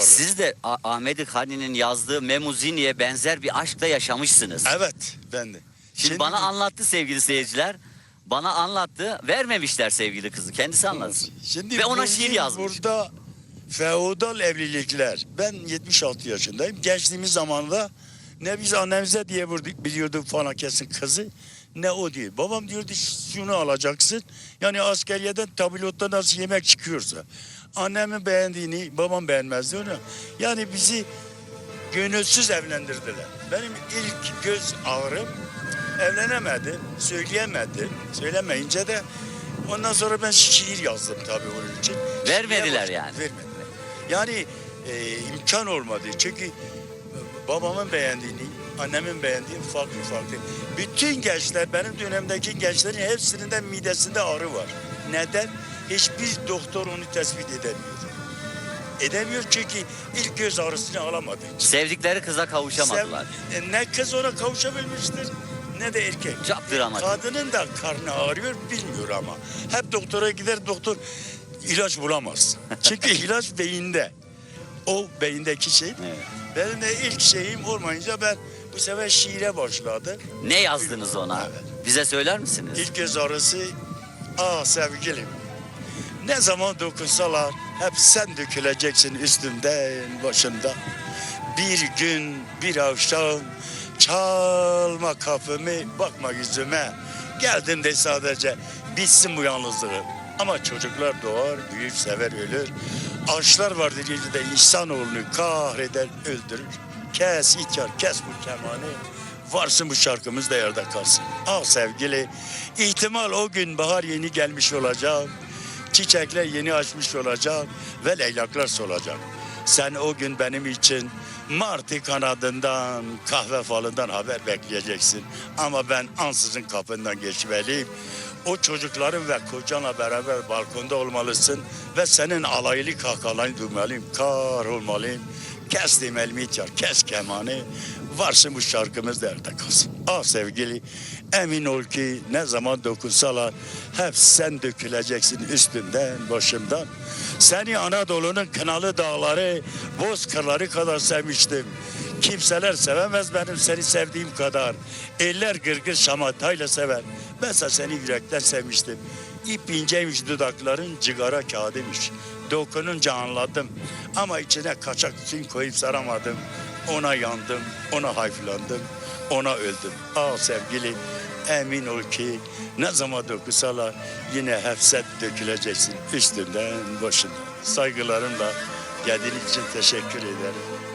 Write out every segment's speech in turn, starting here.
Siz de A- Ahmet Hani'nin yazdığı Memuzini'ye benzer bir aşkla yaşamışsınız. Evet ben de. Şimdi, bana anlattı sevgili seyirciler. Bana anlattı. Vermemişler sevgili kızı. Kendisi anlatsın. Şimdi Ve ona bugün şiir yazmış. Burada feodal evlilikler. Ben 76 yaşındayım. Gençliğimiz zamanında ne biz annemize diye vurduk, biliyorduk falan kesin kızı ne o diye. Babam diyordu şunu alacaksın. Yani askeriyeden tablotta nasıl yemek çıkıyorsa. Annemin beğendiğini babam beğenmezdi onu. Yani bizi gönülsüz evlendirdiler. Benim ilk göz ağrım evlenemedim, söyleyemedim. Söylemeyince de ondan sonra ben şiir yazdım tabii onun için. Vermediler yani. Vermediler. Yani e, imkan olmadı. Çünkü babamın beğendiğini, annemin beğendiğini farklı farklı. Bütün gençler, benim dönemdeki gençlerin hepsinin de midesinde ağrı var. Neden? Hiçbir doktor onu tespit edemiyor. Edemiyor çünkü ilk göz ağrısını alamadı. Sevdikleri kıza kavuşamadılar. Sev- e, ne kız ona kavuşabilmiştir ne de erkek. Dramatik. Kadının da karnı ağrıyor bilmiyor ama. Hep doktora gider doktor ilaç bulamaz. Çünkü ilaç beyinde. O beyindeki şey. Evet. Benim de ilk şeyim olmayınca ben bu sefer şiire başladım. Ne yazdınız ona? Evet. Bize söyler misiniz? İlk göz ağrısı ah sevgilim. Ne zaman dokunsalar hep sen döküleceksin üstümden başımda. Bir gün bir akşam çalma kapımı bakma yüzüme. Geldim de sadece bitsin bu yalnızlığım. Ama çocuklar doğar, büyür, sever, ölür. Ağaçlar vardır yerde insanoğlunu kahreder, öldürür. Kes ihtiyar, kes bu kemanı. Varsın bu şarkımız da yerde kalsın. Ah sevgili, ihtimal o gün bahar yeni gelmiş olacak. Çiçekler yeni açmış olacak ve leylaklar solacak. Sen o gün benim için martı kanadından, kahve falından haber bekleyeceksin. Ama ben ansızın kapından geçmeliyim. O çocukların ve kocanla beraber balkonda olmalısın ve senin alaylı kahkahalarını duymalıyım. Kar olmalıyım. Kestim elimi ihtiyar, kes kemanı. Varsın bu şarkımız nerede kalsın. Ah sevgili, emin ol ki ne zaman dokunsalar hep sen döküleceksin üstümden, başımdan. Seni Anadolu'nun kınalı dağları, boz kırları kadar sevmiştim. Kimseler sevemez benim seni sevdiğim kadar. Eller gırgır şamatayla sever. Mesela seni yürekten sevmiştim. İp inceymiş dudakların cigara kağıdıymış. Dokununca anladım. Ama içine kaçak tütün koyup saramadım. Ona yandım, ona hayflandım, ona öldüm. Ah sevgili, emin ol ki ne zaman dokusalar yine hefset döküleceksin üstünden, başından. Saygılarımla geldiğin için teşekkür ederim.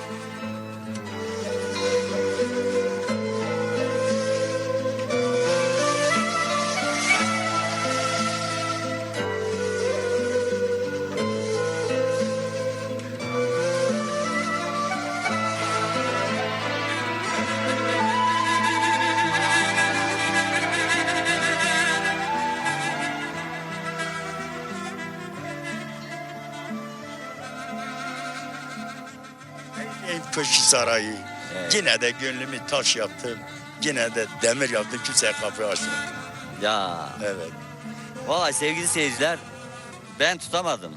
En köşkü sarayı. Evet. Yine de gönlümü taş yaptım. Yine de demir yaptım. Kimseye kapı açmadım. Ya Evet. vay sevgili seyirciler ben tutamadım.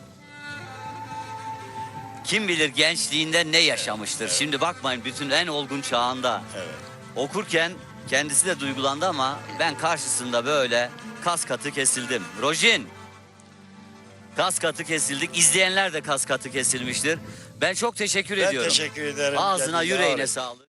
Kim bilir gençliğinde ne yaşamıştır. Şimdi bakmayın bütün en olgun çağında. Evet. Okurken kendisi de duygulandı ama ben karşısında böyle kas katı kesildim. Rojin. Kas katı kesildik. İzleyenler de kas katı kesilmiştir. Ben çok teşekkür Ben ediyorum. teşekkür ederim. Ağzına yüreğine sağlık.